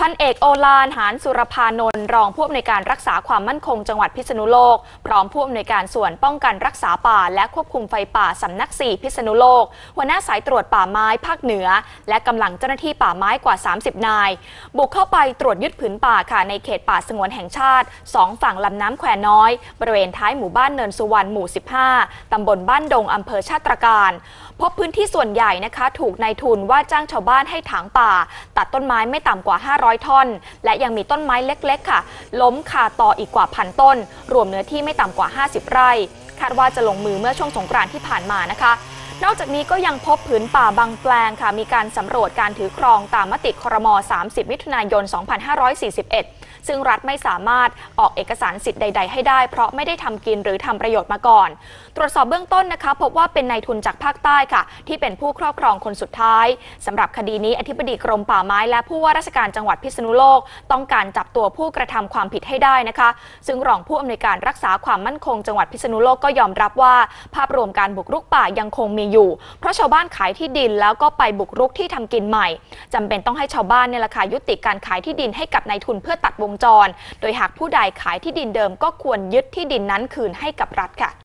พันเอกโอลานหานสุรพานนท์รองผู้อำนวยการรักษาความมั่นคงจังหวัดพิษณุโลก พร้อมผู้อำนวยการส่วนป้องกันรักษาป่า และควบคุมไฟป่าสำนัก 4 พิษณุโลก หัวหน้าสายตรวจป่าไม้ภาคเหนือ และกำลังเจ้าหน้าที่ป่าไม้กว่า 30 นาย บุกเข้าไปตรวจยึดผืนป่าค่ะในเขตป่าสงวนแห่งชาติ 2 ฝั่งลำน้ำแควน้อย บริเวณท้ายหมู่บ้านเนินสุวรรณหมู่ 15 ตำบลบ้านดงอำเภอชาติตรการ พบพื้นที่ส่วนใหญ่นะคะ ถูกนายทุนว่าจ้างชาวบ้านให้ถางป่า ตัดต้นไม้ไม่ต่ำกว่า 500ท่อน และยังมีต้นไม้เล็กๆ ค่ะ ล้มคาต่ออีกกว่าพันต้น รวมเนื้อที่ไม่ต่ำกว่า 50 ไร่ คาดว่าจะลงมือเมื่อช่วงสงกรานต์ที่ผ่านมานะคะ นอกจากนี้ก็ยังพบผืนป่าบางแปลงค่ะ มีการสำรวจการถือครองตามมติครม 30 มิถุนายน 2541 ซึ่งรัฐไม่สามารถออกเอกสารสิทธิ์ใด ๆ ให้ได้ เพราะไม่ได้ทำกินหรือทำประโยชน์มาก่อน ตรวจสอบเบื้องต้นนะคะ พบว่าเป็นนายทุนจากภาคใต้ค่ะ ที่เป็นผู้ครอบครองคนสุดท้ายสำหรับคดีนี้อธิบดีกรมป่าไม้และผู้ว่าราชการจังหวัดพิษณุโลก ต้องการจับตัวผู้กระทำความผิดให้ได้นะคะ ซึ่งรองผู้อำนวยการรักษาความมั่นคงจังหวัดพิษณุโลกก็ยอมรับว่า ภาพรวมการบุกรุกป่ายังคงมีอยู่ เพราะชาวบ้านขายที่ดินแล้วก็ไปบุกรุกที่ทำกินใหม่จำเป็นต้องให้ชาวบ้านเนี่ยแหละค่ะยุติการขายที่ดินให้กับนายทุนเพื่อตัดวงจร โดยหากผู้ใดขายที่ดินเดิมก็ควรยึดที่ดินนั้นคืนให้กับรัฐค่ะ